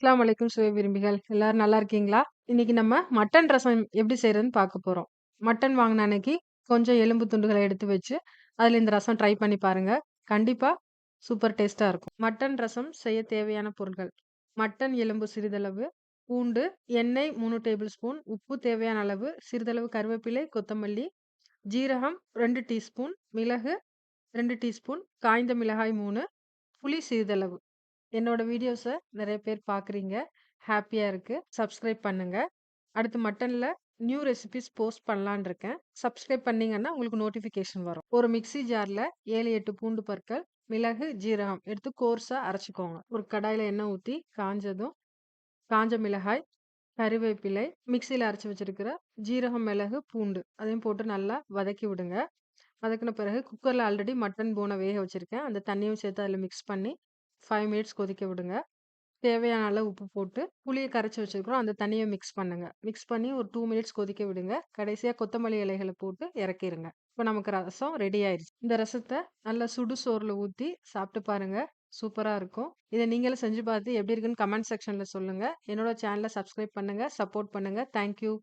அஸ்லாம் வலைக்கும் சுய விரும்பிகள். எல்லாரும் நல்லா இருக்கீங்களா? இன்னைக்கு நம்ம மட்டன் ரசம் எப்படி செய்யறதுன்னு பார்க்க போறோம். மட்டன் வாங்கின அன்னைக்கு கொஞ்சம் எலும்பு துண்டுகளை எடுத்து வச்சு, அதில் இந்த ரசம் ட்ரை பண்ணி பாருங்க. கண்டிப்பா சூப்பர் டேஸ்டா இருக்கும். மட்டன் ரசம் செய்ய தேவையான பொருட்கள்: மட்டன் எலும்பு சிறிதளவு, பூண்டு, எண்ணெய் மூணு டேபிள் ஸ்பூன், உப்பு தேவையான அளவு, சிறிதளவு கருவேப்பிலை, கொத்தமல்லி, ஜீரகம் ரெண்டு டீஸ்பூன், மிளகு ரெண்டு டீஸ்பூன், காய்ந்த மிளகாய் மூணு புளி சிறிதளவு. என்னோட வீடியோஸை நிறைய பேர் பார்க்குறீங்க. ஹாப்பியாக இருக்குது சப்ஸ்கிரைப் பண்ணுங்கள் அடுத்து மட்டனில் நியூ ரெசிபீஸ் போஸ்ட் பண்ணலான் இருக்கேன். சப்ஸ்கிரைப் பண்ணிங்கன்னா உங்களுக்கு நோட்டிஃபிகேஷன் வரும். ஒரு மிக்ஸி ஜாரில் ஏழு எட்டு பூண்டு பற்கள், மிளகு, ஜீரகம் எடுத்து கோர்ஸாக அரைச்சிக்கோங்க ஒரு கடாயில் எண்ணெய் ஊற்றி காஞ்சதும், காஞ்ச மிளகாய், கறிவேப்பிலை, மிக்சியில் அரைச்சி வச்சிருக்கிற ஜீரகம், மிளகு, பூண்டு அதையும் போட்டு நல்லா வதக்கி விடுங்க. வதக்கின பிறகு குக்கரில் ஆல்ரெடி மட்டன் போன வேக வச்சுருக்கேன் அந்த தண்ணியும் சேர்த்து அதில் மிக்ஸ் பண்ணி ஃபைவ் மினிட்ஸ் கொதிக்க விடுங்க. தேவையான அளவு உப்பு போட்டு, புளியை கரைச்சி வச்சிருக்கிறோம். அந்த தண்ணியை மிக்ஸ் பண்ணுங்க. மிக்ஸ் பண்ணி ஒரு டூ மினிட்ஸ் கொதிக்க விடுங்க. கடைசியாக கொத்தமல்லி இலைகளை போட்டு இறக்கிடுங்க இப்போ நமக்கு ரசம் ரெடி ஆயிடுச்சு இந்த ரசத்தை நல்லா சுடு சோறில் ஊற்றி சாப்பிட்டு பாருங்க. சூப்பராக இருக்கும். இதை நீங்களும் செஞ்சு பார்த்து எப்படி இருக்குன்னு கமெண்ட் செக்ஷனில் சொல்லுங்கள் என்னோட சேனலை சப்ஸ்கிரைப் பண்ணுங்கள் சப்போர்ட் பண்ணுங்கள் தேங்க் யூ.